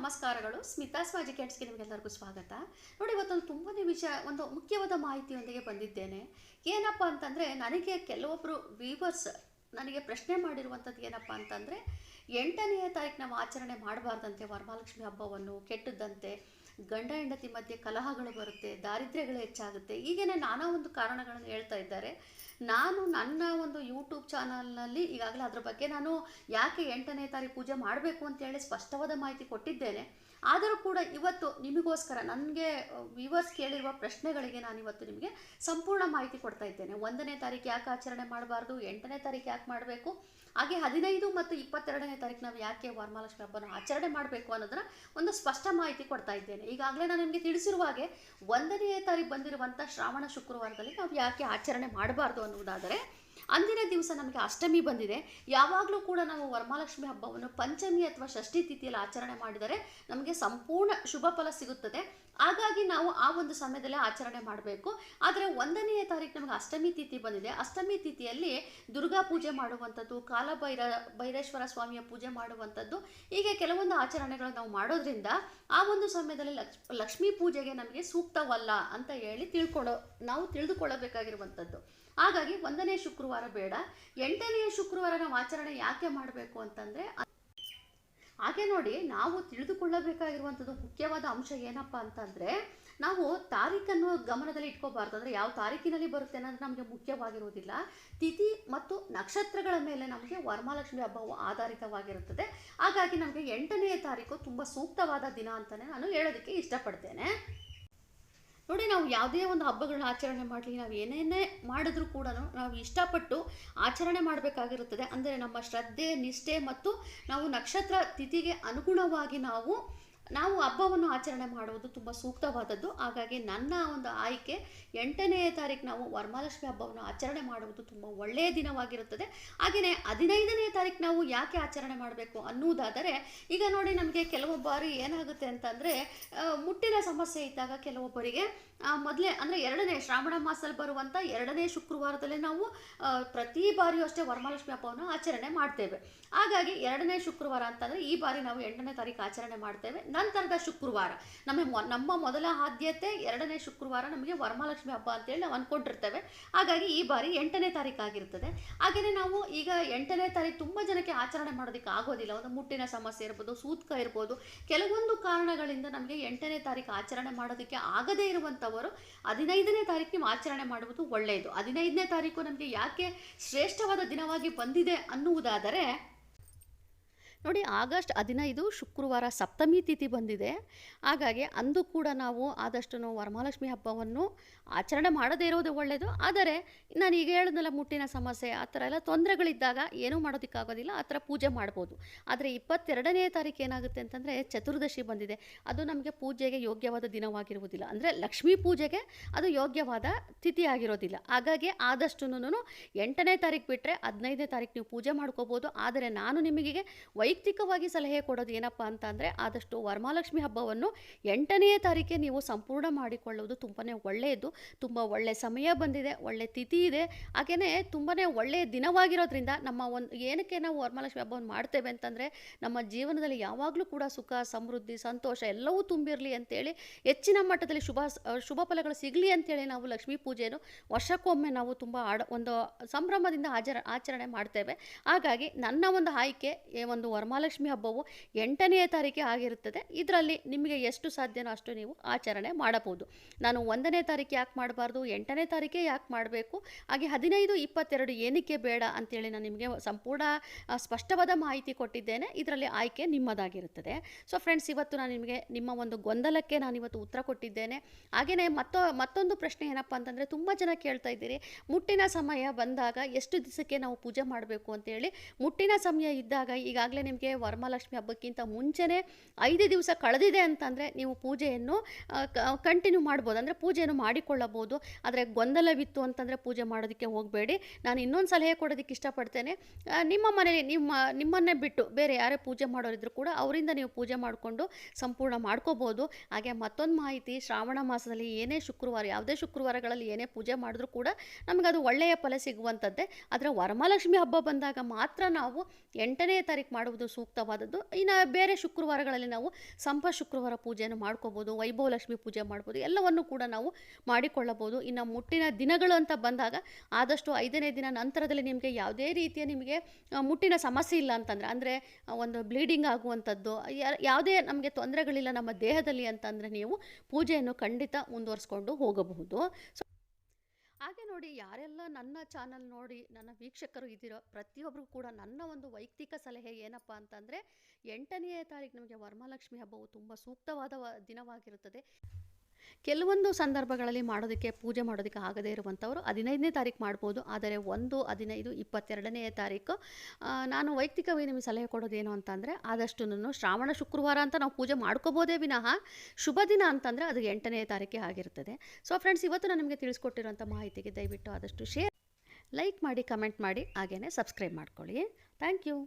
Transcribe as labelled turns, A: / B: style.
A: ನಮಸ್ಕಾರಗಳು. ಸ್ಮಿತಾ ಸ್ವಾಜಿ ಕೆಟ್ಸ್ಗೆ ನಿಮಗೆಲ್ಲರಿಗೂ ಸ್ವಾಗತ. ನೋಡಿ, ಇವತ್ತೊಂದು ತುಂಬನೇ ವಿಷಯ, ಒಂದು ಮುಖ್ಯವಾದ ಮಾಹಿತಿಯೊಂದಿಗೆ ಬಂದಿದ್ದೇನೆ. ಏನಪ್ಪ ಅಂತಂದರೆ, ನನಗೆ ಕೆಲವೊಬ್ಬರು ವೀವರ್ಸ್ ನನಗೆ ಪ್ರಶ್ನೆ ಮಾಡಿರುವಂಥದ್ದು ಏನಪ್ಪ ಅಂತಂದರೆ, ಎಂಟನೆಯ ತಾರೀಕು ನಾವು ಆಚರಣೆ ಮಾಡಬಾರ್ದಂತೆ, ವರಮಹಾಲಕ್ಷ್ಮಿ ಹಬ್ಬವನ್ನು ಕೆಟ್ಟದ್ದಂತೆ, ಗಂಡ ಹೆಂಡತಿ ಮಧ್ಯೆ ಕಲಹಗಳು ಬರುತ್ತೆ, ದಾರಿದ್ರ್ಯಗಳು ಹೆಚ್ಚಾಗುತ್ತೆ. ಹೀಗೇನೆ ನಾನಾ ಒಂದು ಕಾರಣಗಳನ್ನು ಹೇಳ್ತಾ ಇದ್ದಾರೆ. ನಾನು ನನ್ನ ಯೂಟ್ಯೂಬ್ ಚಾನಲ್ನಲ್ಲಿ ಈಗಾಗಲೇ ಅದ್ರ ಬಗ್ಗೆ ನಾನು ಯಾಕೆ ಎಂಟನೇ ತಾರೀಕು ಪೂಜೆ ಮಾಡಬೇಕು ಅಂತೇಳಿ ಸ್ಪಷ್ಟವಾದ ಮಾಹಿತಿ ಕೊಟ್ಟಿದ್ದೇನೆ. ಆದರೂ ಕೂಡ ಇವತ್ತು ನಿಮಗೋಸ್ಕರ ನನಗೆ ವ್ಯೂವರ್ಸ್ ಕೇಳಿರುವ ಪ್ರಶ್ನೆಗಳಿಗೆ ನಾನು ಇವತ್ತು ನಿಮಗೆ ಸಂಪೂರ್ಣ ಮಾಹಿತಿ ಕೊಡ್ತಾ ಇದ್ದೇನೆ. ಒಂದನೇ ತಾರೀಕು ಯಾಕೆ ಆಚರಣೆ ಮಾಡಬಾರ್ದು, ಎಂಟನೇ ತಾರೀಕು ಯಾಕೆ ಮಾಡಬೇಕು, ಹಾಗೆ ಹದಿನೈದು ಮತ್ತು ಇಪ್ಪತ್ತೆರಡನೇ ತಾರೀಕು ನಾವು ಯಾಕೆ ವರಮಹಾಲಕ್ಷ್ಮಿ ಹಬ್ಬನ ಆಚರಣೆ ಮಾಡಬೇಕು ಅನ್ನೋದನ್ನ ಒಂದು ಸ್ಪಷ್ಟ ಮಾಹಿತಿ ಕೊಡ್ತಾ ಇದ್ದೇನೆ. ಈಗಾಗಲೇ ನಾನು ನಿಮಗೆ ತಿಳಿಸಿರುವ ಹಾಗೆ ಒಂದನೇ ತಾರೀಕು ಬಂದಿರುವಂಥ ಶ್ರಾವಣ ಶುಕ್ರವಾರದಲ್ಲಿ ನಾವು ಯಾಕೆ ಆಚರಣೆ ಮಾಡಬಾರ್ದು ಅನ್ನುವುದಾದರೆ ಅಂದಿನ ದಿವಸ ನಮಗೆ ಅಷ್ಟಮಿ ಬಂದಿದೆ. ಯಾವಾಗಲೂ ಕೂಡ ನಾವು ವರಮಹಾಲಕ್ಷ್ಮಿ ಹಬ್ಬವನ್ನು ಪಂಚಮಿ ಅಥವಾ ಷಷ್ಠಿ ತಿಥಿಯಲ್ಲಿ ಆಚರಣೆ ಮಾಡಿದರೆ ನಮಗೆ ಸಂಪೂರ್ಣ ಶುಭ ಫಲ ಸಿಗುತ್ತದೆ. ಹಾಗಾಗಿ ನಾವು ಆ ಒಂದು ಸಮಯದಲ್ಲಿ ಆಚರಣೆ ಮಾಡಬೇಕು. ಆದರೆ ಒಂದನೆಯ ತಾರೀಕು ನಮಗೆ ಅಷ್ಟಮಿ ತಿಥಿ ಬಂದಿದೆ. ಅಷ್ಟಮಿ ತಿಥಿಯಲ್ಲಿ ದುರ್ಗಾ ಪೂಜೆ ಮಾಡುವಂಥದ್ದು, ಕಾಲಭೈರ, ಭೈರೇಶ್ವರ ಸ್ವಾಮಿಯ ಪೂಜೆ ಮಾಡುವಂಥದ್ದು, ಹೀಗೆ ಕೆಲವೊಂದು ಆಚರಣೆಗಳನ್ನು ನಾವು ಮಾಡೋದ್ರಿಂದ ಆ ಒಂದು ಸಮಯದಲ್ಲಿ ಲಕ್ಷ್, ಲಕ್ಷ್ಮೀ ಪೂಜೆಗೆ ನಮಗೆ ಸೂಕ್ತವಲ್ಲ ಅಂತ ಹೇಳಿ ತಿಳ್ಕೊಳ್ಳೋ ನಾವು ತಿಳಿದುಕೊಳ್ಳಬೇಕಾಗಿರುವಂಥದ್ದು. ಹಾಗಾಗಿ ಒಂದನೇ ಶುಕ್ರವಾರ ಬೇಡ. ಎಂಟನೆಯ ಶುಕ್ರವಾರ ನಾವು ಆಚರಣೆ ಯಾಕೆ ಮಾಡಬೇಕು ಅಂತಂದರೆ ಹಾಗೆ ನೋಡಿ ನಾವು ತಿಳಿದುಕೊಳ್ಳಬೇಕಾಗಿರುವಂಥದ್ದು ಮುಖ್ಯವಾದ ಅಂಶ ಏನಪ್ಪ ಅಂತಂದರೆ, ನಾವು ತಾರೀಖನ್ನು ಗಮನದಲ್ಲಿ ಇಟ್ಕೋಬಾರ್ದು. ಅಂದರೆ ಯಾವ ತಾರೀಕಿನಲ್ಲಿ ಬರುತ್ತೆ ಅನ್ನೋದು ನಮಗೆ ಮುಖ್ಯವಾಗಿರುವುದಿಲ್ಲ. ತಿಥಿ ಮತ್ತು ನಕ್ಷತ್ರಗಳ ಮೇಲೆ ನಮಗೆ ವರಮಹಾಲಕ್ಷ್ಮಿ ಹಬ್ಬವು ಆಧಾರಿತವಾಗಿರುತ್ತದೆ. ಹಾಗಾಗಿ ನಮಗೆ ಎಂಟನೆಯ ತಾರೀಕು ತುಂಬ ಸೂಕ್ತವಾದ ದಿನ ಅಂತಲೇ ನಾನು ಹೇಳೋದಕ್ಕೆ ಇಷ್ಟಪಡ್ತೇನೆ. ನೋಡಿ ನಾವು ಯಾವುದೇ ಒಂದು ಹಬ್ಬಗಳನ್ನ ಆಚರಣೆ ಮಾಡಲಿ, ನಾವು ಏನೇನೇ ಮಾಡಿದ್ರೂ ಕೂಡ ನಾವು ಇಷ್ಟಪಟ್ಟು ಆಚರಣೆ ಮಾಡಬೇಕಾಗಿರುತ್ತದೆ. ಅಂದರೆ ನಮ್ಮ ಶ್ರದ್ಧೆ, ನಿಷ್ಠೆ ಮತ್ತು ನಾವು ನಕ್ಷತ್ರ ತಿಥಿಗೆ ಅನುಗುಣವಾಗಿ ನಾವು ನಾವು ಹಬ್ಬವನ್ನು ಆಚರಣೆ ಮಾಡುವುದು ತುಂಬ ಸೂಕ್ತವಾದದ್ದು. ಹಾಗಾಗಿ ನನ್ನ ಒಂದು ಆಯ್ಕೆ ಎಂಟನೆಯ ತಾರೀಕು ನಾವು ವರಮಹಾಲಕ್ಷ್ಮಿ ಹಬ್ಬವನ್ನು ಆಚರಣೆ ಮಾಡುವುದು ತುಂಬ ಒಳ್ಳೆಯ ದಿನವಾಗಿರುತ್ತದೆ. ಹಾಗೆಯೇ ಹದಿನೈದನೇ ತಾರೀಕು ನಾವು ಯಾಕೆ ಆಚರಣೆ ಮಾಡಬೇಕು ಅನ್ನುವುದಾದರೆ, ಈಗ ನೋಡಿ ನಮಗೆ ಕೆಲವು ಬಾರಿ ಏನಾಗುತ್ತೆ ಅಂತಂದರೆ ಮುಟ್ಟಿನ ಸಮಸ್ಯೆ ಇದ್ದಾಗ ಕೆಲವೊಬ್ಬರಿಗೆ ಮೊದಲೇ ಅಂದರೆ ಎರಡನೇ ಶ್ರಾವಣ ಮಾಸದಲ್ಲಿ ಬರುವಂಥ ಎರಡನೇ ಶುಕ್ರವಾರದಲ್ಲೇ ನಾವು ಪ್ರತಿ ಬಾರಿಯೂ ಅಷ್ಟೇ ವರಮಹಾಲಕ್ಷ್ಮಿ ಹಬ್ಬವನ್ನು ಆಚರಣೆ ಮಾಡ್ತೇವೆ. ಹಾಗಾಗಿ ಎರಡನೇ ಶುಕ್ರವಾರ ಅಂತಂದರೆ ಈ ಬಾರಿ ನಾವು ಎಂಟನೇ ತಾರೀಕು ಆಚರಣೆ ಮಾಡ್ತೇವೆ. ನಂತರದ ಶುಕ್ರವಾರ. ನಮ್ಮ ನಮ್ಮ ಮೊದಲ ಆದ್ಯತೆ ಎರಡನೇ ಶುಕ್ರವಾರ ನಮಗೆ ವರಮಹಾಲಕ್ಷ್ಮಿ ಹಬ್ಬ ಅಂತೇಳಿ ನಾವು ಅಂದ್ಕೊಂಡಿರ್ತೇವೆ ಹಾಗಾಗಿ ಈ ಬಾರಿ ಎಂಟನೇ ತಾರೀಕು ಆಗಿರ್ತದೆ. ಹಾಗೆಯೇ ನಾವು ಈಗ ಎಂಟನೇ ತಾರೀಕು ತುಂಬ ಜನಕ್ಕೆ ಆಚರಣೆ ಮಾಡೋದಕ್ಕೆ ಆಗೋದಿಲ್ಲ. ಒಂದು ಮುಟ್ಟಿನ ಸಮಸ್ಯೆ ಇರ್ಬೋದು, ಸೂತ್ಕ ಇರ್ಬೋದು. ಕೆಲವೊಂದು ಕಾರಣಗಳಿಂದ ನಮಗೆ ಎಂಟನೇ ತಾರೀಕು ಆಚರಣೆ ಮಾಡೋದಕ್ಕೆ ಆಗದೇ ಇರುವಂಥವರು ಹದಿನೈದನೇ ತಾರೀಕು ನೀವು ಆಚರಣೆ ಮಾಡುವುದು ಒಳ್ಳೆಯದು. ಹದಿನೈದನೇ ತಾರೀಕು ನಮಗೆ ಯಾಕೆ ಶ್ರೇಷ್ಠವಾದ ದಿನವಾಗಿ ಬಂದಿದೆ ಅನ್ನುವುದಾದರೆ ನೋಡಿ, ಆಗಸ್ಟ್ ಹದಿನೈದು ಶುಕ್ರವಾರ ಸಪ್ತಮಿ ತಿಥಿ ಬಂದಿದೆ. ಹಾಗಾಗಿ ಅಂದು ಕೂಡ ನಾವು ಆದಷ್ಟು ವರಮಹಾಲಕ್ಷ್ಮಿ ಹಬ್ಬವನ್ನು ಆಚರಣೆ ಮಾಡದೇ ಇರೋದು ಒಳ್ಳೆಯದು ಆದರೆ ನಾನು ಈಗ ಹೇಳಿದ್ನಲ್ಲ ಮುಟ್ಟಿನ ಸಮಸ್ಯೆ, ಆ ಥರ ಎಲ್ಲ ತೊಂದರೆಗಳಿದ್ದಾಗ ಏನೂ ಮಾಡೋದಕ್ಕಾಗೋದಿಲ್ಲ, ಆ ಥರ ಪೂಜೆ ಮಾಡ್ಬೋದು. ಆದರೆ ಇಪ್ಪತ್ತೆರಡನೇ ತಾರೀಕು ಏನಾಗುತ್ತೆ ಅಂತಂದರೆ ಚತುರ್ದಶಿ ಬಂದಿದೆ. ಅದು ನಮಗೆ ಪೂಜೆಗೆ ಯೋಗ್ಯವಾದ ದಿನವಾಗಿರುವುದಿಲ್ಲ. ಅಂದರೆ ಲಕ್ಷ್ಮೀ ಪೂಜೆಗೆ ಅದು ಯೋಗ್ಯವಾದ ತಿಥಿ ಆಗಿರೋದಿಲ್ಲ. ಹಾಗಾಗಿ ಆದಷ್ಟು ಎಂಟನೇ ತಾರೀಕು ಬಿಟ್ಟರೆ ಹದಿನೈದನೇ ತಾರೀಕು ನೀವು ಪೂಜೆ ಮಾಡ್ಕೋಬೋದು. ಆದರೆ ನಾನು ನಿಮಗೆ ವೈಯಕ್ತಿಕವಾಗಿ ಸಲಹೆ ಕೊಡೋದು ಏನಪ್ಪ ಅಂತ ಅಂದರೆ ಆದಷ್ಟು ವರಮಹಾಲಕ್ಷ್ಮಿ ಹಬ್ಬವನ್ನು ಎಂಟನೆಯ ತಾರೀಕೆ ನೀವು ಸಂಪೂರ್ಣ ಮಾಡಿಕೊಳ್ಳುವುದು ತುಂಬಾ ಒಳ್ಳೆಯದು. ತುಂಬ ಒಳ್ಳೆಯ ಸಮಯ ಬಂದಿದೆ, ಒಳ್ಳೆ ತಿಥಿ ಇದೆ. ಹಾಗೆಯೇ ತುಂಬಾ ಒಳ್ಳೆಯ ದಿನವಾಗಿರೋದ್ರಿಂದ ನಮ್ಮ ಒಂದು ಏನಕ್ಕೆ ನಾವು ವರಮಹಾಲಕ್ಷ್ಮಿ ಹಬ್ಬವನ್ನು ಮಾಡ್ತೇವೆ ಅಂತಂದರೆ ನಮ್ಮ ಜೀವನದಲ್ಲಿ ಯಾವಾಗಲೂ ಕೂಡ ಸುಖ, ಸಮೃದ್ಧಿ, ಸಂತೋಷ ಎಲ್ಲವೂ ತುಂಬಿರಲಿ ಅಂತೇಳಿ, ಹೆಚ್ಚಿನ ಮಟ್ಟದಲ್ಲಿ ಶುಭ ಶುಭ ಫಲಗಳು ಸಿಗಲಿ ಅಂತೇಳಿ ನಾವು ಲಕ್ಷ್ಮೀ ಪೂಜೆಯನ್ನು ವರ್ಷಕ್ಕೊಮ್ಮೆ ನಾವು ತುಂಬ ಆಡ, ಒಂದು ಸಂಭ್ರಮದಿಂದ ಆಚರ, ಆಚರಣೆ ಮಾಡ್ತೇವೆ. ಹಾಗಾಗಿ ನನ್ನ ಒಂದು ಆಯ್ಕೆ ಒಂದು ವರಮಹಾಲಕ್ಷ್ಮಿ ಹಬ್ಬವು ಎಂಟನೆಯ ತಾರೀಕೆ ಆಗಿರುತ್ತದೆ. ಇದರಲ್ಲಿ ನಿಮಗೆ ಎಷ್ಟು ಸಾಧ್ಯನೋ ಅಷ್ಟು ನೀವು ಆಚರಣೆ ಮಾಡಬಹುದು. ನಾನು ಒಂದನೇ ತಾರೀಕು ಯಾಕೆ ಮಾಡಬಾರ್ದು, ಎಂಟನೇ ತಾರೀಕೆ ಯಾಕೆ ಮಾಡಬೇಕು, ಹಾಗೆ ಹದಿನೈದು, ಇಪ್ಪತ್ತೆರಡು ಏನಕ್ಕೆ ಬೇಡ ಅಂತೇಳಿ ನಾನು ನಿಮಗೆ ಸಂಪೂರ್ಣ ಸ್ಪಷ್ಟವಾದ ಮಾಹಿತಿ ಕೊಟ್ಟಿದ್ದೇನೆ. ಇದರಲ್ಲಿ ಆಯ್ಕೆ ನಿಮ್ಮದಾಗಿರುತ್ತದೆ. ಸೊ ಫ್ರೆಂಡ್ಸ್ ಇವತ್ತು ನಾನು ನಿಮಗೆ ನಿಮ್ಮ ಒಂದು ಗೊಂದಲಕ್ಕೆ ನಾನು ಇವತ್ತು ಉತ್ತರ ಕೊಟ್ಟಿದ್ದೇನೆ. ಹಾಗೆಯೇ ಮತ್ತೊ, ಮತ್ತೊಂದು ಪ್ರಶ್ನೆ ಏನಪ್ಪ ಅಂತಂದರೆ ತುಂಬ ಜನ ಕೇಳ್ತಾ ಇದ್ದೀರಿ. ಮುಟ್ಟಿನ ಸಮಯ ಬಂದಾಗ ಎಷ್ಟು ದಿವಸಕ್ಕೆ ನಾವು ಪೂಜೆ ಮಾಡಬೇಕು ಅಂತೇಳಿ. ಮುಟ್ಟಿನ ಸಮಯ ಇದ್ದಾಗ ಈಗಾಗಲೇ ನಿಮಗೆ ವರಮಹಾಲಕ್ಷ್ಮಿ ಹಬ್ಬಕ್ಕಿಂತ ಮುಂಚೆನೇ ಐದು ದಿವಸ ಕಳೆದಿದೆ ಅಂತಂದರೆ ನೀವು ಪೂಜೆಯನ್ನು ಕಂಟಿನ್ಯೂ ಮಾಡ್ಬೋದು. ಅಂದರೆ ಪೂಜೆಯನ್ನು ಮಾಡಿಕೊಳ್ಳಬಹುದು. ಆದರೆ ಗೊಂದಲವಿತ್ತು ಅಂತಂದರೆ ಪೂಜೆ ಮಾಡೋದಕ್ಕೆ ಹೋಗಬೇಡಿ. ನಾನು ಇನ್ನೊಂದು ಸಲಹೆ ಕೊಡೋದಕ್ಕೆ ಇಷ್ಟಪಡ್ತೇನೆ. ನಿಮ್ಮ ಮನೆಯಲ್ಲಿ ನಿಮ್ಮ, ನಿಮ್ಮನ್ನೇ ಬಿಟ್ಟು ಬೇರೆ ಯಾರೇ ಪೂಜೆ ಮಾಡೋರಿದ್ರು ಕೂಡ ಅವರಿಂದ ನೀವು ಪೂಜೆ ಮಾಡಿಕೊಂಡು ಸಂಪೂರ್ಣ ಮಾಡ್ಕೋಬೋದು. ಹಾಗೆ ಮತ್ತೊಂದು ಮಾಹಿತಿ, ಶ್ರಾವಣ ಮಾಸದಲ್ಲಿ ಏನೇ ಶುಕ್ರವಾರ, ಯಾವುದೇ ಶುಕ್ರವಾರಗಳಲ್ಲಿ ಏನೇ ಪೂಜೆ ಮಾಡಿದ್ರೂ ಕೂಡ ನಮಗದು ಒಳ್ಳೆಯ ಫಲ ಸಿಗುವಂಥದ್ದೇ. ಆದರೆ ವರಮಹಾಲಕ್ಷ್ಮಿ ಹಬ್ಬ ಬಂದಾಗ ಮಾತ್ರ ನಾವು ಎಂಟನೇ ತಾರೀಕು ಮಾಡುವುದು ಒಂದು ಸೂಕ್ತವಾದದ್ದು. ಇನ್ನು ಬೇರೆ ಶುಕ್ರವಾರಗಳಲ್ಲಿ ನಾವು ಸಂಪ ಶುಕ್ರವಾರ ಪೂಜೆಯನ್ನು ಮಾಡ್ಕೋಬೋದು ವೈಭವ ಲಕ್ಷ್ಮಿ ಪೂಜೆ ಮಾಡ್ಬೋದು, ಎಲ್ಲವನ್ನು ಕೂಡ ನಾವು ಮಾಡಿಕೊಳ್ಳಬಹುದು. ಇನ್ನು ಮುಟ್ಟಿನ ದಿನಗಳು ಅಂತ ಬಂದಾಗ ಆದಷ್ಟು ಐದನೇ ದಿನ ನಂತರದಲ್ಲಿ ನಿಮಗೆ ಯಾವುದೇ ರೀತಿಯ ನಿಮಗೆ ಮುಟ್ಟಿನ ಸಮಸ್ಯೆ ಇಲ್ಲ ಅಂತಂದರೆ, ಅಂದರೆ ಒಂದು ಬ್ಲೀಡಿಂಗ್ ಆಗುವಂಥದ್ದು ಯಾವುದೇ ನಮಗೆ ತೊಂದರೆಗಳಿಲ್ಲ ನಮ್ಮ ದೇಹದಲ್ಲಿ ಅಂತಂದರೆ ನೀವು ಪೂಜೆಯನ್ನು ಖಂಡಿತ ಮುಂದುವರಿಸ್ಕೊಂಡು ಹೋಗಬಹುದು. ಸೊ ಹಾಗೆ ನೋಡಿ ಯಾರೆಲ್ಲ ನನ್ನ ಚಾನಲ್ ನೋಡಿ ನನ್ನ ವೀಕ್ಷಕರು ಇದ್ದೀರೋ ಪ್ರತಿಯೊಬ್ಬರು ಕೂಡ ನನ್ನ ಒಂದು ವೈಯಕ್ತಿಕ ಸಲಹೆ ಏನಪ್ಪ ಅಂತಂದರೆ ಎಂಟನೆಯ ತಾರೀಕು ನಮಗೆ ವರಮಹಾಲಕ್ಷ್ಮಿ ಹಬ್ಬವು ತುಂಬ ಸೂಕ್ತವಾದ ದಿನವಾಗಿರುತ್ತದೆ. ಕೆಲವೊಂದು ಸಂದರ್ಭಗಳಲ್ಲಿ ಮಾಡೋದಕ್ಕೆ, ಪೂಜೆ ಮಾಡೋದಕ್ಕೆ ಆಗದೇ ಇರುವಂಥವರು ಹದಿನೈದನೇ ತಾರೀಕು ಮಾಡ್ಬೋದು. ಆದರೆ ಒಂದು ಹದಿನೈದು ಇಪ್ಪತ್ತೆರಡನೆಯ ತಾರೀಕು ನಾನು ವೈಯಕ್ತಿಕವಾಗಿ ನಿಮಗೆ ಸಲಹೆ ಕೊಡೋದೇನು ಅಂತಂದರೆ ಆದಷ್ಟು ನಾನು ಶ್ರಾವಣ ಶುಕ್ರವಾರ ಅಂತ ನಾವು ಪೂಜೆ ಮಾಡ್ಕೋಬೋದೇ ವಿನಃ ಶುಭ ದಿನ ಅಂತಂದರೆ ಅದು ಎಂಟನೇ ತಾರೀಕೆ ಆಗಿರ್ತದೆ. ಸೊ ಫ್ರೆಂಡ್ಸ್ ಇವತ್ತು ನಾನು ನಿಮಗೆ ತಿಳಿಸ್ಕೊಟ್ಟಿರೋಂಥ ಮಾಹಿತಿಗೆ ದಯವಿಟ್ಟು ಆದಷ್ಟು ಶೇರ್, ಲೈಕ್ ಮಾಡಿ, ಕಮೆಂಟ್ ಮಾಡಿ, ಹಾಗೆಯೇ ಸಬ್ಸ್ಕ್ರೈಬ್ ಮಾಡ್ಕೊಳ್ಳಿ. Thank you.